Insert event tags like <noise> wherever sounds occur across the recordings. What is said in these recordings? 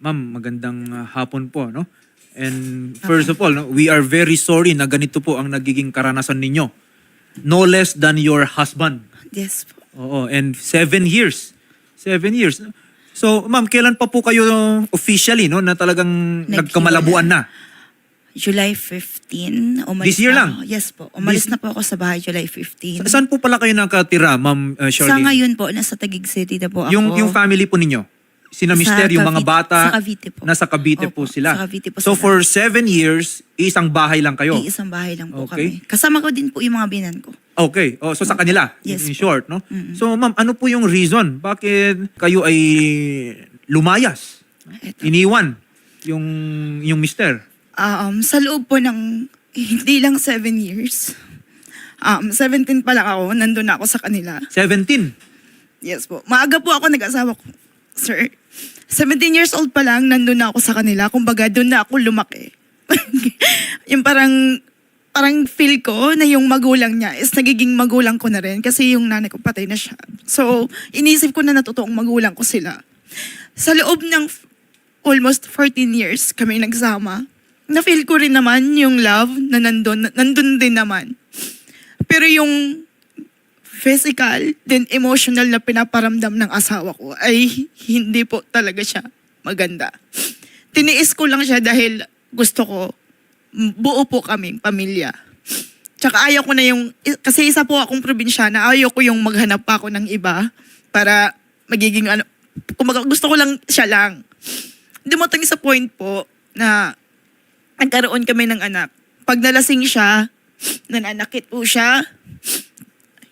Ma'am, magandang uh, hapon po, no? And first of all, no, we are very sorry na ganito po ang nagiging karanasan ninyo. No less than your husband. Yes po. Oo, and seven years. Seven years. So, ma'am, kailan pa po kayo officially, no, na talagang Naghiwalay. nagkamalabuan na? July 15. Umalis This year na lang? Ako. Yes po. Umalis This- na po ako sa bahay July 15. Sa- Saan po pala kayo nakatira, ma'am uh, Sa Shirley? ngayon po, nasa Taguig City na po ako. Yung, yung family po ninyo? Sina Sa mister, yung mga bata, sa Cavite po. nasa Cavite po Opo, sila. sa Cavite po so sila. for seven years, isang bahay lang kayo? Iisang bahay lang po Okay. kami. Kasama ko din po yung mga binan ko. Okay. Oh, so sa kanila, in- Yes in, po. short, no? So ma'am, ano po yung reason? Bakit kayo ay lumayas? Eto. Iniwan yung yung mister? Um, sa loob po ng hindi lang 7 years. Um, 17 pa lang ako, nandun na ako sa kanila. 17. Yes po. Maaga po ako nag-asawa ko, sir. 17 years old pa lang, nandun na ako sa kanila. Kumbaga, doon na ako lumaki. <laughs> yung parang, parang feel ko na yung magulang niya is nagiging magulang ko na rin kasi yung nanay ko patay na siya. So, inisip ko na natutoong magulang ko sila. Sa loob ng almost 14 years kami nagsama, na-feel ko rin naman yung love na nandun, nandun din naman. Pero yung physical, then emotional na pinaparamdam ng asawa ko ay hindi po talaga siya maganda. Tiniis ko lang siya dahil gusto ko, buo po kaming pamilya. Tsaka ayaw ko na yung, kasi isa po akong probinsyana, ayaw ko yung maghanap pa ako ng iba para magiging ano, kumaga, gusto ko lang siya lang. Dumating sa point po na nagkaroon kami ng anak. Pag nalasing siya, nananakit po siya,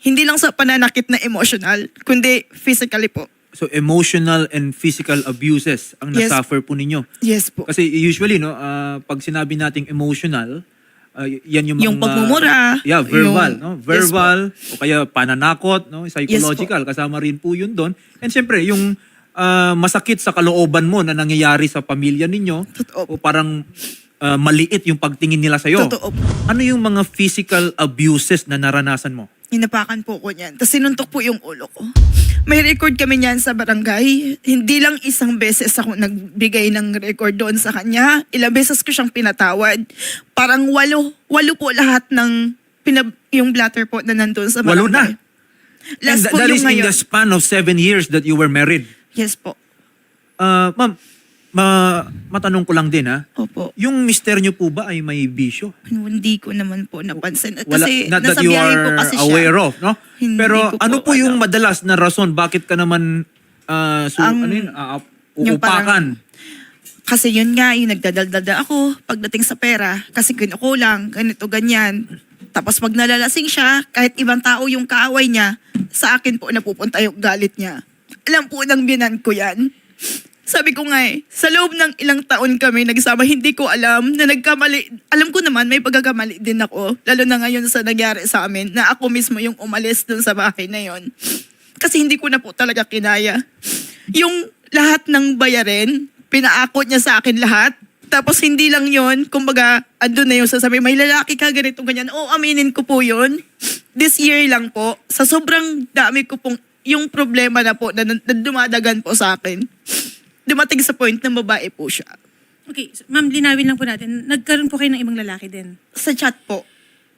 hindi lang sa pananakit na emotional, kundi physically po. So emotional and physical abuses ang Yes. nasuffer po ninyo. Yes po. Kasi usually no, ah, pag sinabi nating emotional, ah, y- yan yung, Yung mga- pagmumura, Yeah, verbal, yung- no? Yes Verbal o kaya pananakot, no? Psychological, Yes kasama rin po 'yun doon. And syempre, yung ah, masakit sa kalooban mo na nangyayari sa pamilya ninyo Totoo. o parang ah, maliit yung pagtingin nila sa iyo. Totoo po. Ano yung mga physical abuses na naranasan mo? Hinapakan po ko niyan. Tapos sinuntok po yung ulo ko. May record kami niyan sa barangay. Hindi lang isang beses ako nagbigay ng record doon sa kanya. Ilang beses ko siyang pinatawad. Parang walo. Walo po lahat ng pinab- yung blatter po na nandun sa Walo barangay. na? Last And po that yung is in ngayon. the span of seven years that you were married. Yes po. Ah, ma'am, ma- matanong ko lang din ha. Opo. Yung mister niyo po ba ay may bisyo? Hindi ko naman po napansin. Wala, Kasi not that nasa you biyahe po are kasi siya. aware of, no? Hindi Pero ko po ano po yung alam. madalas na rason bakit ka naman ah, su- Ang- ano yun, ah, yung uupakan? Kasi yun nga, yung nagdadaldada ako pagdating sa pera. Kasi kinukulang, ganito, ganyan. Tapos pag nalalasing siya, kahit ibang tao yung kaaway niya, sa akin po napupunta yung galit niya. Alam po ng binan ko yan. Sabi ko nga eh, sa loob ng ilang taon kami nagsama, hindi ko alam na nagkamali. Alam ko naman, may pagkakamali din ako. Lalo na ngayon sa nangyari sa amin, na ako mismo yung umalis dun sa bahay na yon. Kasi hindi ko na po talaga kinaya. Yung lahat ng bayarin, pinaakot niya sa akin lahat. Tapos hindi lang yon kumbaga, andun na yung sasabi, may lalaki ka, ganito, ganyan. Oo, aminin ko po yun. This year lang po, sa sobrang dami ko pong, yung problema na po, na, na dumadagan po sa akin, dumating sa point na babae po siya. Okay, so, ma'am, linawin lang po natin. Nagkaroon po kayo ng ibang lalaki din. Sa chat po.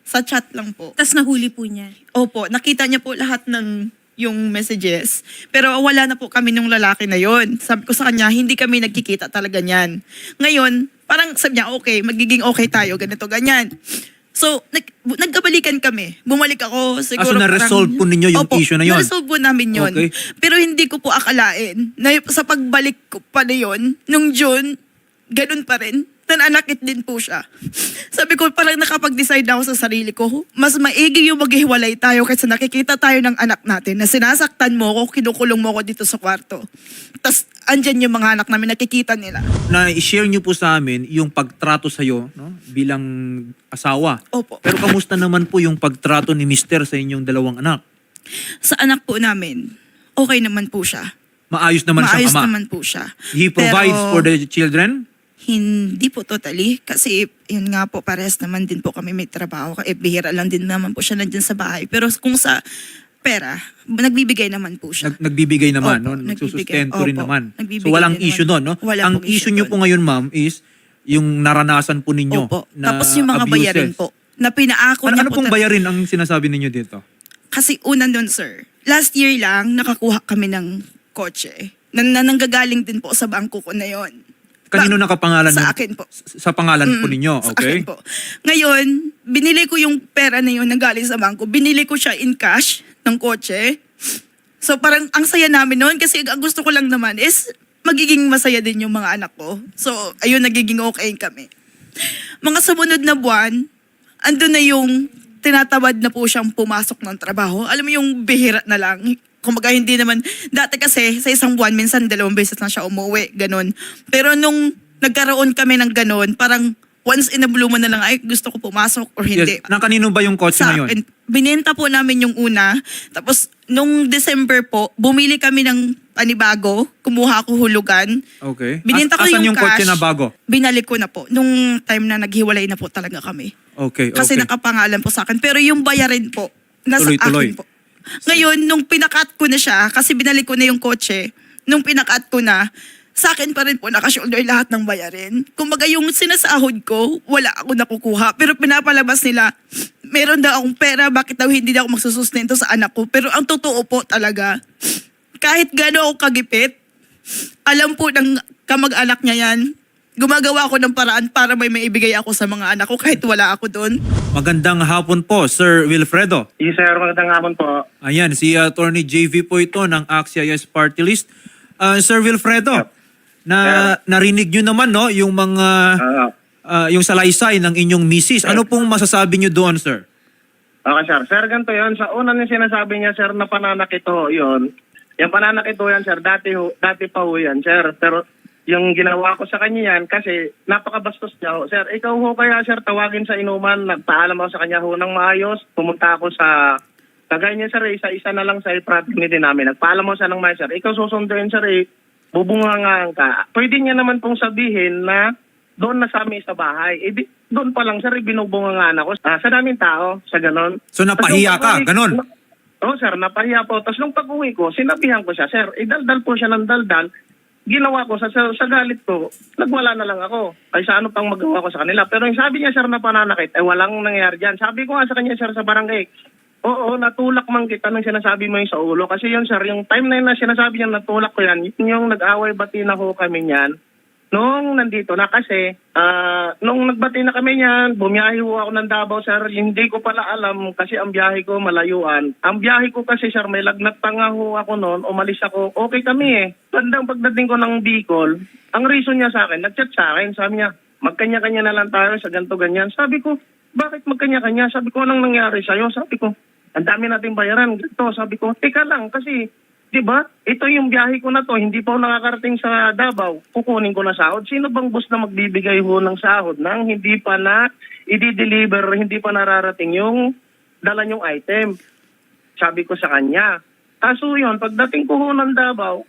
Sa chat lang po. Tapos nahuli po niya. Opo, nakita niya po lahat ng yung messages. Pero wala na po kami nung lalaki na yon. Sabi ko sa kanya, hindi kami nagkikita talaga niyan. Ngayon, parang sabi niya, okay, magiging okay tayo, ganito, ganyan. So, nag, nagkabalikan kami. Bumalik ako, siguro Ah, so na-resolve po ninyo yung Opo, issue na yun? na-resolve po namin yun. Okay. Pero hindi ko po akalain na sa pagbalik ko pa na yun, nung June, ganun pa rin. Nananakit din po siya. Sabi ko, parang nakapag-decide ako sa sarili ko, mas maigi yung maghiwalay tayo kasi nakikita tayo ng anak natin na sinasaktan mo ako, kinukulong mo ako dito sa kwarto. Tapos, andyan yung mga anak namin, nakikita nila. Na i-share niyo po sa amin yung pagtrato sa iyo no, bilang asawa. Opo. Pero kamusta naman po yung pagtrato ni mister sa inyong dalawang anak? Sa anak po namin, okay naman po siya. Maayos naman Maayos siyang ama. naman po siya. He provides Pero- for the children? Hindi po totally. Kasi yun nga po, pares naman din po kami may trabaho. Eh, bihira lang din naman po siya nandyan sa bahay. Pero kung sa pera. Nagbibigay naman po siya. Nag, nagbibigay naman, Opo, no? Nagsusustento rin naman. nagbibigay So walang issue doon, no? Walang Ang pong issue nyo po ngayon, ma'am, is yung naranasan po ninyo Opo. na Tapos yung mga abuses. bayarin po. Na pinaako Ano, niya ano po. pong ta- bayarin ang sinasabi ninyo dito? Kasi una nun, sir. Last year lang, nakakuha kami ng kotse. Na, na nanggagaling din po sa bangko ko na yon. Kanino nakapangalan? Sa nun? akin po. Sa pangalan po ninyo, sa okay? akin po. Ngayon, binili ko yung pera na yun na galing sa bangko. Binili ko siya in cash ng kotse. So parang ang saya namin noon kasi ang gusto ko lang naman is magiging masaya din yung mga anak ko. So ayun, nagiging okay kami. Mga sumunod na buwan, andun na yung tinatamad na po siyang pumasok ng trabaho. Alam mo yung bihira na lang. Kumbaga hindi naman, dati kasi sa isang buwan, minsan dalawang beses lang siya umuwi, ganun. Pero nung nagkaroon kami ng ganun, parang once in a blue moon na lang, ay gusto ko pumasok or hindi. Yes. Nang kanino ba yung kotse Sa akin, binenta po namin yung una. Tapos, nung December po, bumili kami ng panibago. Kumuha ko hulugan. Okay. Bininta As- ko yung, yung cash. kotse na bago? Binalik ko na po. Nung time na naghiwalay na po talaga kami. Okay, okay. Kasi nakapangalan po sa akin. Pero yung bayarin po, nasa Tuloy-tuloy. akin po. <laughs> Ngayon, nung pinakat ko na siya, kasi binalik ko na yung kotse, nung pinakat ko na, sa akin pa rin po nakashoulder lahat ng bayarin. Kumbaga yung sinasahod ko, wala ako nakukuha. Pero pinapalabas nila, meron daw akong pera, bakit daw hindi daw ako magsusustento sa anak ko. Pero ang totoo po talaga, kahit gano'n ako kagipit, alam po ng kamag-anak niya yan, gumagawa ako ng paraan para may maibigay ako sa mga anak ko kahit wala ako doon. Magandang hapon po, Sir Wilfredo. Yes, sir. Magandang hapon po. Ayan, si Attorney JV po ito ng AXIS Party List. Ah, Sir Wilfredo, na narinig nyo naman no yung mga Ah, ah, yung salaysay ng inyong misis. Ano pong masasabi nyo doon, sir? okay, sir. Sir, ganito yun. Sa una niya sinasabi niya, sir, na pananakit ho, yun. Yung pananakit ho yan, sir, dati, ho, dati pa ho yan, sir. Pero yung ginawa ko sa kanya yan, kasi napakabastos niya ho. Sir, ikaw ho kaya, sir, tawagin sa inuman. Nagpaalam ako sa kanya ho ng maayos. Pumunta ako sa... Kagaya niya, sir, isa-isa na lang sa fraternity namin. Nagpaalam ako sa ng maayos, sir. Ikaw susunduin, sir, eh. Bubungangaan ka. Pwede niya naman pong sabihin na doon na sa amin sa bahay. Eh, di- doon pa lang, sir, eh, binubungangaan ako. Ah, sa daming tao, sa ganon. So, napahiya ka, ganon? Oo, sir, napahiya po. Tapos nung pag-uwi ko, sinabihan ko siya, sir, idaldal po siya ng daldal. Ginawa ko sa, sa, galit ko, nagwala na lang ako. Ay sa ano pang magawa ko sa kanila. Pero yung sabi niya, sir, na pananakit, ay walang nangyayari dyan. Sabi ko nga sa kanya, sir, sa barangay, oo, natulak man kita nung sinasabi mo yung sa ulo. Kasi yun, sir, yung time na yun na sinasabi niya, natulak ko yan, yun yung nag-away bati na ho kami niyan. Nung nandito na kasi, ah, nung nagbati na kami niyan, bumiyahe ho ako ng Davao, sir. Hindi ko pala alam kasi ang biyahe ko malayuan. Ang biyahe ko kasi, sir, may lagnat pa nga ho ako noon. Umalis ako. Okay kami eh. Bandang pagdating ko ng Bicol, ang reason niya sa akin, nagchat sa akin, sabi niya, magkanya-kanya na lang tayo sa ganto ganyan. Sabi ko, bakit magkanya-kanya? Sabi ko, anong nangyari sa'yo? Sabi ko, ang dami nating bayaran. Ganito, sabi ko, teka lang, kasi Di ba? Ito yung biyahe ko na to, hindi pa ako nakakarating sa Davao. Kukunin ko na sahod. Sino bang boss na magbibigay ho ng sahod nang hindi pa na i-deliver, hindi pa nararating yung dala yung item? Sabi ko sa kanya. Kaso yun, pagdating ko ho ng Davao,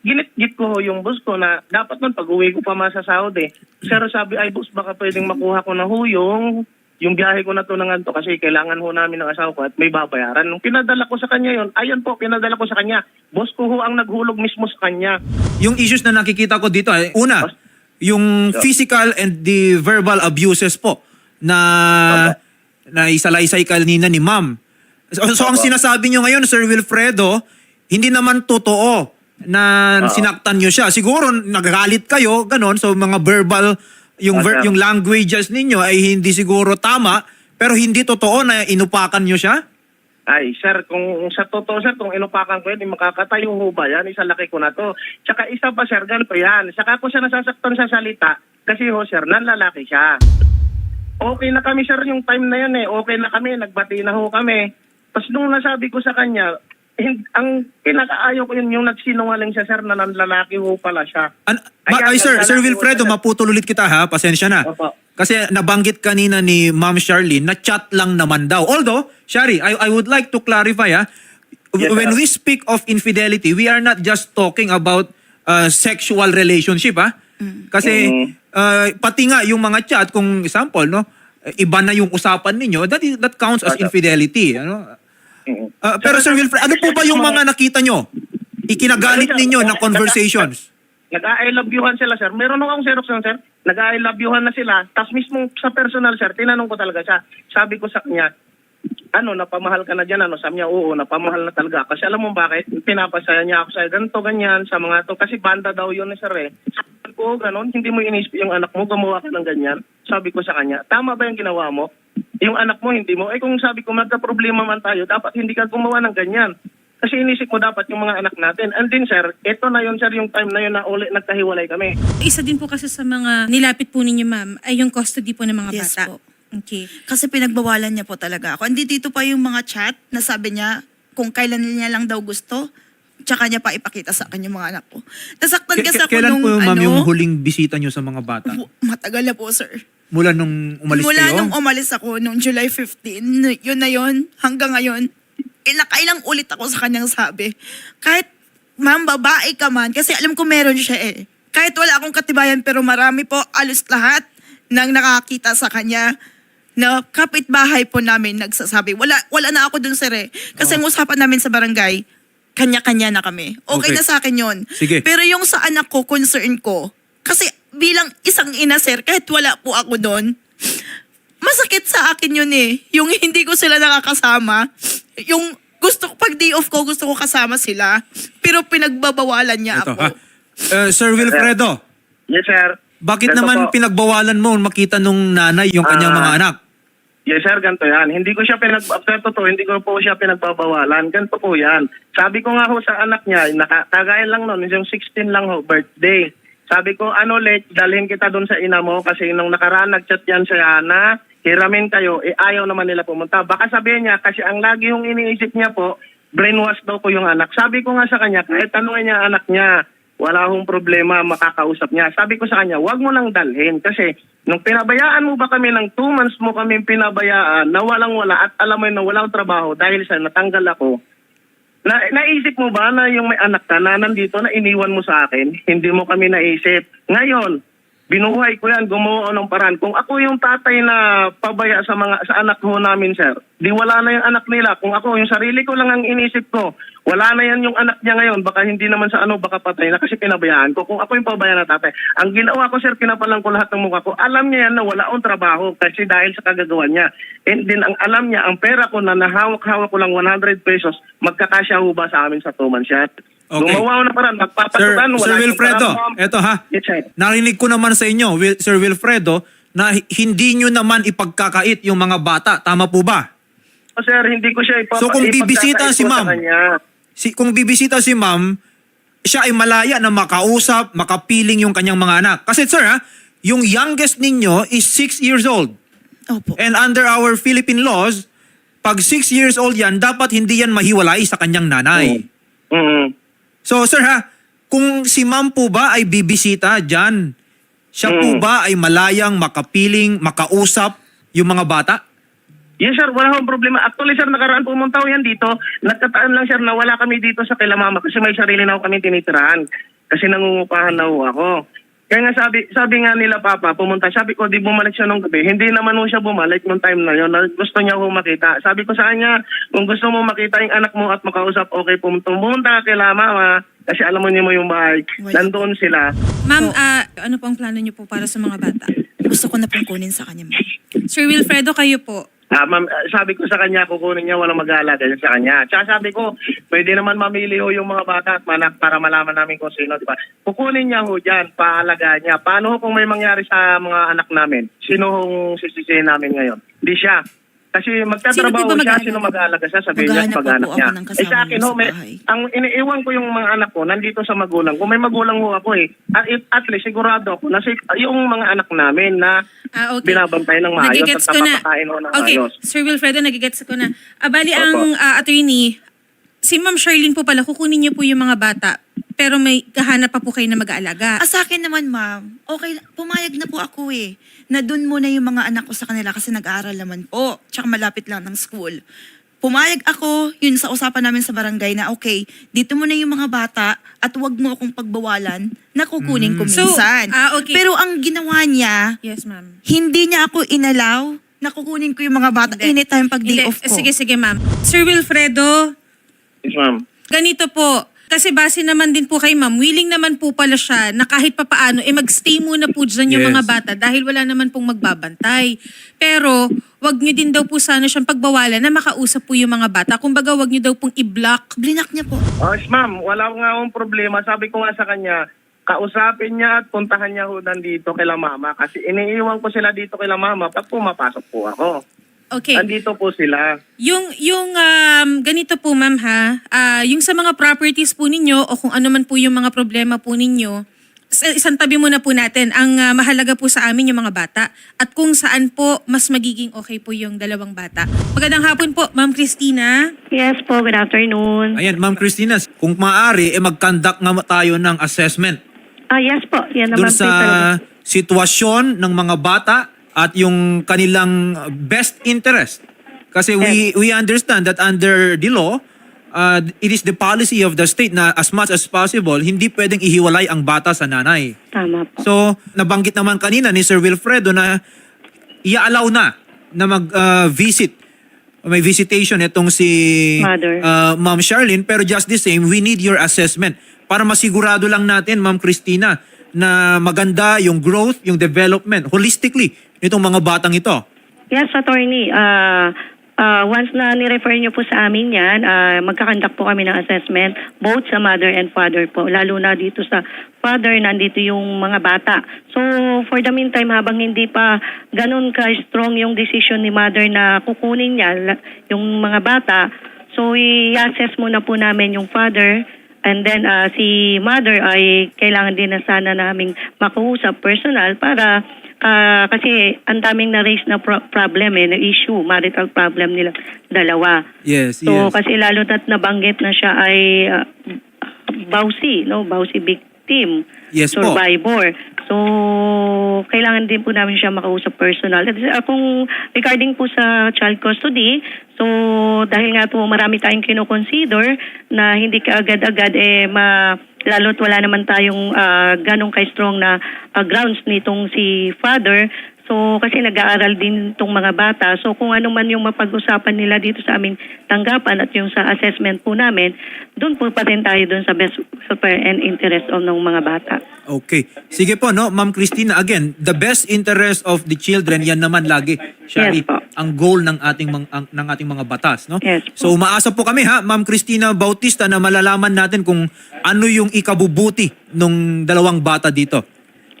ginit-git ko ho yung boss ko na dapat nun pag-uwi ko pa masasahod eh. Sir, sabi, ay boss, baka pwedeng makuha ko na ho yung yung biyahe ko na to ng anto kasi kailangan ho namin ng asawa ko at may babayaran. Nung pinadala ko sa kanya yon, ayun po, pinadala ko sa kanya. Boss ko ho ang naghulog mismo sa kanya. Yung issues na nakikita ko dito, eh, una, yung physical and the verbal abuses po na na isalaysay kanina ni ma'am. So, so ang sinasabi nyo ngayon, Sir Wilfredo, hindi naman totoo na sinaktan nyo siya. Siguro nagagalit kayo, ganon, so mga verbal, yung, ver- Sir. yung languages ninyo ay hindi siguro tama, pero hindi totoo na inupakan nyo siya? Ay, sir, kung sa totoo, sir, kung inupakan ko yun, makakatayo ho ba yan? Isa laki ko na to. Tsaka isa pa, sir, ganito yan. Saka ko siya nasasaktan sa salita kasi ho, sir, nanlalaki siya. Okay na kami, sir, yung time na yan eh. Okay na kami, nagbati na ho kami. Tapos nung nasabi ko sa kanya, ang pinakaayaw ko yun, yung nagsinungaling siya, sir, na nanlalaki ho pala siya. An- ma- ay, sir, Sir Wilfredo, maputol ulit kita ha. Pasensya na. Opo. Kasi nabanggit kanina ni Ma'am Charlene na chat lang naman daw. Although, Shari, I, I would like to clarify ha. Yes, When sir. we speak of infidelity, we are not just talking about uh, sexual relationship ha. Kasi Mm. uh, pati nga yung mga chat, kung example, no, iba na yung usapan ninyo, that, is, that counts as Opo. infidelity. Ano? Ah, pero Sir Wilfred, ano po ba yung mga nakita nyo? Ikinagalit ninyo na conversations? Nag-I love youhan sila, sir. Meron akong Xerox nun, sir. Nag-I love youhan na sila. Tapos mismo sa personal, sir, tinanong ko talaga siya. Sabi ko sa kanya, ano, napamahal ka na dyan? Ano, sabi niya, oo, napamahal na talaga. Kasi alam mo bakit? Pinapasaya niya ako sa ganito, ganyan, sa mga to. Kasi banda daw yun, eh, sir, eh. Sabi ko, ganon, hindi mo inisip yung anak mo, gumawa ka ng ganyan. Sabi ko sa kanya, tama ba yung ginawa mo? Yung anak mo, hindi mo. Eh kung sabi ko, magka-problema man tayo, dapat hindi ka gumawa ng ganyan. Kasi inisip mo dapat yung mga anak natin. And then, sir, ito na yun, sir, yung time na yun na uli nagkahiwalay kami. Isa din po kasi sa mga nilapit po ninyo, ma'am, ay yung custody po ng mga Yes bata. po. Okay. Kasi pinagbawalan niya po talaga ako. Hindi dito pa yung mga chat na sabi niya kung kailan niya lang daw gusto, tsaka niya pa ipakita sa akin yung mga anak ko. Nasaktan kasi K- ako kailan nung po, ma'am, ano, yung huling bisita nyo sa mga bata? matagal na po, sir. Mula nung umalis Mula kayo? nung umalis ako, nung July 15, yun na yun, hanggang ngayon, eh, nakailang ulit ako sa kanyang sabi. Kahit, ma'am, babae ka man, kasi alam ko meron siya eh. Kahit wala akong katibayan, pero marami po, alos lahat, nang nakakita sa kanya, na kapitbahay po namin nagsasabi. Wala, wala na ako dun, sir eh. Kasi ang usapan namin sa barangay, kanya-kanya na kami. Okay, Okay. na sa akin yun. Sige. Pero yung sa anak ko, concern ko, kasi bilang isang ina, sir, kahit wala po ako doon, masakit sa akin yun eh. Yung hindi ko sila nakakasama. Yung gusto ko, pag day off ko, gusto ko kasama sila. Pero pinagbabawalan niya Ito, ako. ha? Uh, Sir Wilfredo, Yes, sir. bakit Ganito naman po. pinagbawalan mo makita nung nanay yung kanyang Ah. mga anak? Yes, sir, ganito yan. Hindi ko siya pinag... After to, hindi ko po siya pinagbabawalan. Ganito po yan. Sabi ko nga ho sa anak niya, naka, kagaya lang noon, yung 16 lang ho, birthday. Sabi ko, ano, let, dalhin kita doon sa ina mo kasi nung nakaraan nag-chat yan siya na hiramin kayo, eh ayaw naman nila pumunta. Baka sabihin niya, kasi ang lagi yung iniisip niya po, brainwash daw po yung anak. Sabi ko nga sa kanya, kahit tanungin niya anak niya, wala akong problema, makakausap niya. Sabi ko sa kanya, wag mo nang dalhin kasi nung pinabayaan mo ba kami ng two months mo kami pinabayaan na walang wala at alam mo na walang trabaho dahil sa natanggal ako, na, naisip mo ba na yung may anak ka na nandito na iniwan mo sa akin? Hindi mo kami naisip. Ngayon, binuhay ko yan, gumawa ng paraan. Kung ako yung tatay na pabaya sa mga sa anak ho namin, sir, di wala na yung anak nila. Kung ako, yung sarili ko lang ang inisip ko, wala na yan yung anak niya ngayon. Baka hindi naman sa ano, baka patay na kasi pinabayaan ko. Kung ako yung pabaya na tatay, ang ginawa ko, sir, pinapalang ko lahat ng mukha ko. Alam niya yan na wala akong trabaho kasi dahil sa kagagawa niya. And then, ang alam niya, ang pera ko na nahawak-hawak ko lang 100 pesos, magkakasya ho ba sa amin sa two months yan? Okay. Gumawa ko na parang Sir, magpapasukan. Sir Wilfredo, eto ha. Yes, sir. Narinig ko naman sa inyo, Sir Wilfredo, na hi- hindi nyo naman ipagkakait yung mga bata. Tama po ba? Oh, sir, hindi ko siya ipapa- So, kung bibisita si ma'am. Si, kung bibisita si ma'am, siya ay malaya na makausap, makapiling yung kanyang mga anak. Kasi sir ha, yung youngest ninyo is 6 years old. Opo. And under our Philippine laws, pag 6 years old yan, dapat hindi yan mahiwalay sa kanyang nanay. Mm. So sir ha, kung si ma'am po ba ay bibisita dyan, siya po Mm. ba ay malayang makapiling, makausap yung mga bata? Yes, sir. Wala akong problema. Actually, sir, nakaraan pumunta ko yan dito. Nagkataan lang, sir, na wala kami dito sa kila mama kasi may sarili na ako kami tinitirahan. Kasi nangungupahan na ho ako. Kaya nga sabi, sabi nga nila, Papa, pumunta. Sabi ko, di bumalik siya nung gabi. Hindi naman ho siya bumalik nung time na yun. Na gusto niya ho makita. Sabi ko sa kanya, kung gusto mo makita yung anak mo at makausap, okay, pumunta, pumunta ka kila mama. Kasi alam mo niyo mo yung bahay. Nandoon sila. Ma'am, So- ah, ano po ang plano niyo po para sa mga bata? Gusto ko na pong kunin sa kanya, ma'am. Sir Wilfredo, kayo po. Ah, ma'am, ah, sabi ko sa kanya, kukunin niya, walang mag-aalaga yan sa kanya. Tsaka sabi ko, pwede naman mamili ho yung mga bata at manak para malaman namin kung sino, di ba? Kukunin niya ho dyan, paalaga niya. Paano ho kung may mangyari sa mga anak namin? Sino hong sisisihin namin ngayon? Di siya. Kasi magtatrabaho Sino po ba siya, mag-aalaga? sino mag-aalaga siya, sabihin niya, Maghahanap pag-anak po niya. ng kasama Eh sa akin niyo ho, sa may, bahay. ang iniiwan ko yung mga anak ko, nandito sa magulang. Kung may magulang ho ako eh, at, at least sigurado ako na si- yung mga anak namin na Ah, okay. binabantay ng maayos Nagigets at ko na. napapakain ho ng Okay, maayos. Sir Wilfredo, nagigets ko na. Ah, bali, Opo. ang ah, attorney, si Ma'am Charlene po pala, kukunin niyo po yung mga bata, pero may kahanap pa po kayo na mag-aalaga. Ah, sa akin naman, ma'am, okay, pumayag na po ako eh. Na doon muna yung mga anak ko sa kanila kasi nag-aaral naman po. Tsaka malapit lang ng school. Pumayag ako, yun sa usapan namin sa barangay na okay, dito muna yung mga bata at wag mo akong pagbawalan na kukunin ko So, minsan. ah, okay. Pero ang ginawa niya, Yes, ma'am. hindi niya ako inalaw nakukunin ko yung mga bata anytime pag day Hindi. off ko. Sige, sige, ma'am. Sir Wilfredo, Yes, ma'am. ganito po. Kasi base naman din po kay ma'am, willing naman po pala siya na kahit papaano, eh mag-stay muna po dyan yung Yes. mga bata dahil wala naman pong magbabantay. Pero, wag nyo din daw po sana siyang pagbawalan na makausap po yung mga bata. Kumbaga, wag nyo daw pong i-block. Blinak niya po. Oh, yes, ma'am, wala nga akong problema. Sabi ko nga sa kanya, kausapin niya at puntahan niya ho dito kila mama. Kasi iniiwan ko sila dito kila mama pag pumapasok po ako. Okay. Andito po sila. Yung yung um, ganito po ma'am ha, ah, yung sa mga properties po ninyo o kung ano man po yung mga problema po ninyo, sa- isang tabi muna po natin. Ang ah, mahalaga po sa amin yung mga bata at kung saan po mas magiging okay po yung dalawang bata. Magandang hapon po, Ma'am Christina. Yes po, good afternoon. Ayan, Ma'am Christina, kung maaari, eh mag-conduct nga tayo ng assessment Ah, yes po, yan doon naman po sa sitwasyon ng mga bata at yung kanilang best interest. Kasi we we understand that under the law, uh, it is the policy of the state na as much as possible, hindi pwedeng ihiwalay ang bata sa nanay. Tama po. So, nabanggit naman kanina ni Sir Wilfredo na i-allow na na mag-visit. may visitation itong si Mother. uh, Ma'am Charlene. Pero just the same, we need your assessment para masigurado lang natin, Ma'am Christina, na maganda yung growth, yung development, holistically, nitong mga batang ito. Yes, attorney. Ah, ah, once na ni-refer niyo po sa amin yan, ah, magkakandak po kami ng assessment both sa mother and father po. Lalo na dito sa father, nandito yung mga bata. So, for the meantime, habang hindi pa ganun ka-strong yung decision ni mother na kukunin niya yung mga bata, so i-assess muna po namin yung father And then ah, si mother ay kailangan din na sana naming makausap personal para ah, kasi ang daming na-raise na pro- problem eh, na issue, marital problem nila dalawa. Yes, So yes. kasi lalo na't nabanggit na siya ay ah, bawsi, no? Bawsi victim. Yes po. survivor. So, kailangan din po namin siya makausap personal. At uh, kung regarding po sa child custody, so dahil nga po marami tayong kinoconsider na hindi ka agad-agad eh ma lalo't wala naman tayong ah, ganong ka-strong na ah, grounds nitong si father. So, kasi nag-aaral din itong mga bata. So, kung ano man yung mapag-usapan nila dito sa aming tanggapan at yung sa assessment po namin, doon po pa rin tayo doon sa best welfare and interest of ng mga bata. Okay. Sige po, no, Ma'am Christina, again, the best interest of the children, yan naman lagi, Shari, Yes po. ang goal ng ating mga, ang- ng ating mga batas, no? Yes po. So umaasa po kami ha, Ma'am Christina Bautista na malalaman natin kung ano yung ikabubuti ng dalawang bata dito.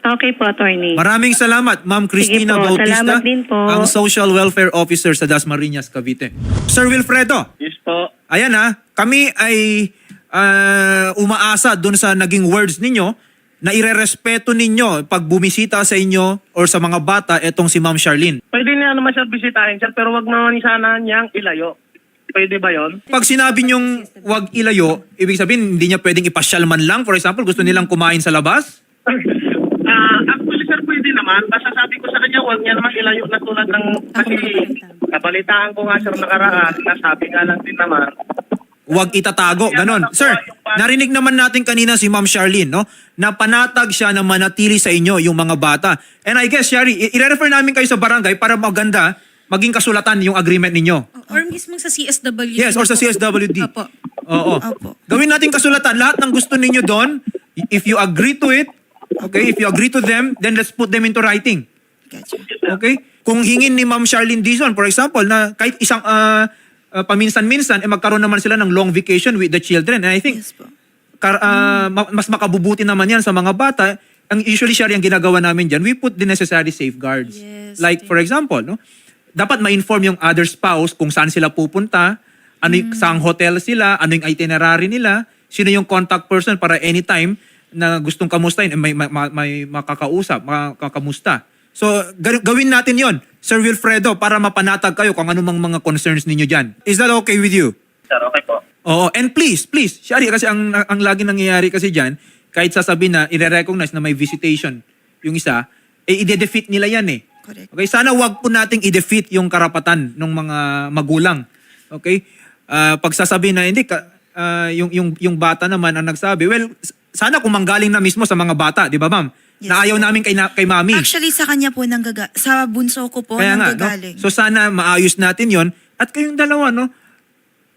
Okay po, attorney. Maraming salamat, Ma'am Christina po, Bautista, salamat din po. ang Social Welfare Officer sa Dasmariñas, Cavite. Sir Wilfredo, Yes po. ayan ha, kami ay ah, umaasa dun sa naging words ninyo na irerespeto ninyo pag bumisita sa inyo or sa mga bata etong si Ma'am Charlene. Pwede niya naman siya bisitahin, sir, pero wag naman sana niyang ilayo. Pwede ba yon? Pag sinabi nyong wag ilayo, ibig sabihin hindi niya pwedeng ipasyal man lang. For example, gusto nilang kumain sa labas? <laughs> Ah, actually, sir, pwede naman. Basta sabi ko sa kanya, wag niya naman ilayo na tulad ng... Kasi nabalitaan ko nga, sir, nakaraan, nasabi nga lang din naman. Huwag itatago, ganon. Sir, narinig naman natin kanina si Ma'am Charlene, no? Na panatag siya na manatili sa inyo yung mga bata. And I guess, Shari, i-refer namin kayo sa barangay para maganda, maging kasulatan yung agreement ninyo. Or mismo sa CSWD. Yes, or sa CSWD. Opo. Oo. Opo. Gawin natin kasulatan. Lahat ng gusto ninyo doon, if you agree to it, okay, if you agree to them, then let's put them into writing. Gotcha. Okay? Kung hingin ni Ma'am Charlene Dizon, for example, na kahit isang ah, ah, paminsan-minsan, eh magkaroon naman sila ng long vacation with the children. And I think, Yes po. kar- ah, ma- mas makabubuti naman yan sa mga bata. Ang usually, Shari, ang ginagawa namin dyan, we put the necessary safeguards. Yes, like, for example, no? dapat ma-inform yung other spouse kung saan sila pupunta, ano yung, saang hotel sila, ano yung itinerary nila, sino yung contact person para anytime na gustong kamustahin, eh, may, may, may makakausap, makakamusta. So, ga- gawin natin yon Sir Wilfredo, para mapanatag kayo kung anumang mga concerns ninyo dyan. Is that okay with you? Sir, okay po. Oo, and please, please, Shari, kasi ang, ang lagi nangyayari kasi dyan, kahit sasabihin na i-recognize na may visitation yung isa, eh ide-defeat nila yan eh. Correct. Okay, sana wag po nating i-defeat yung karapatan ng mga magulang. Okay? Ah, pag sasabihin na hindi ka, ah, yung yung yung bata naman ang nagsabi, well, sana kung manggaling na mismo sa mga bata, 'di ba, ma'am? Yes na ayaw namin kay, na, kay mami. Actually, sa kanya po nang gaga- sa bunso ko po Kaya nang nga, no? So sana maayos natin yon At kayong dalawa, no?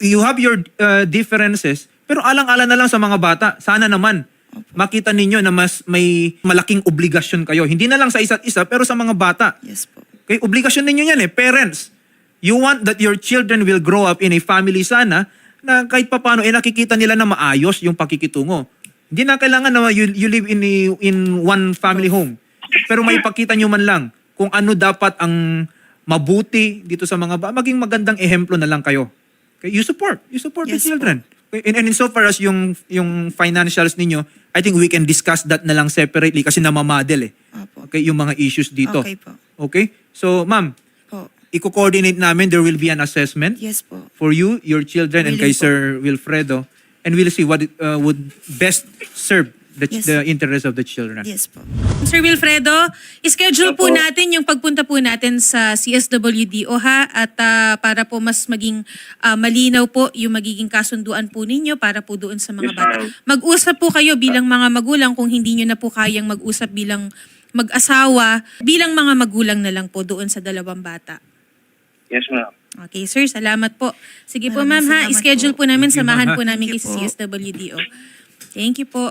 You have your uh, differences, pero alang-ala na lang sa mga bata. Sana naman, makita ninyo na mas may malaking obligasyon kayo. Hindi na lang sa isa't isa, pero sa mga bata. yes po. Okay, obligasyon ninyo yan eh, parents. You want that your children will grow up in a family sana na kahit papano eh nakikita nila na maayos yung pakikitungo. Hindi na kailangan na you, you live in in one family home. Pero may pakita nyo man lang kung ano dapat ang mabuti dito sa mga ba, maging magandang ehemplo na lang kayo. Okay, you support, you support the Yes po. children. Okay, and, and in so far as yung yung financials ninyo, I think we can discuss that na lang separately kasi namamadel eh. Opo. Okay, yung mga issues dito. Okay po. Okay? So, ma'am, Po. i-coordinate namin. There will be an assessment Yes po. for you, your children, and kay Willing po. Sir Wilfredo. And we'll see what uh, would best serve the, Yes. the interest of the children. Yes po. Sir Wilfredo, schedule po Opo. natin yung pagpunta po natin sa CSWDO ha at ah, para po mas maging ah, malinaw po yung magiging kasunduan po ninyo para po doon sa mga Yes, bata. ma'am. Mag-usap po kayo bilang mga magulang kung hindi nyo na po kayang mag-usap bilang mag-asawa, bilang mga magulang na lang po doon sa dalawang bata. Yes, ma'am. Okay, sir, salamat po. Sige po, ma'am ha, schedule po. namin, Thank you, samahan ma'am, po namin Thank kay you po. CSWDO. Thank you po.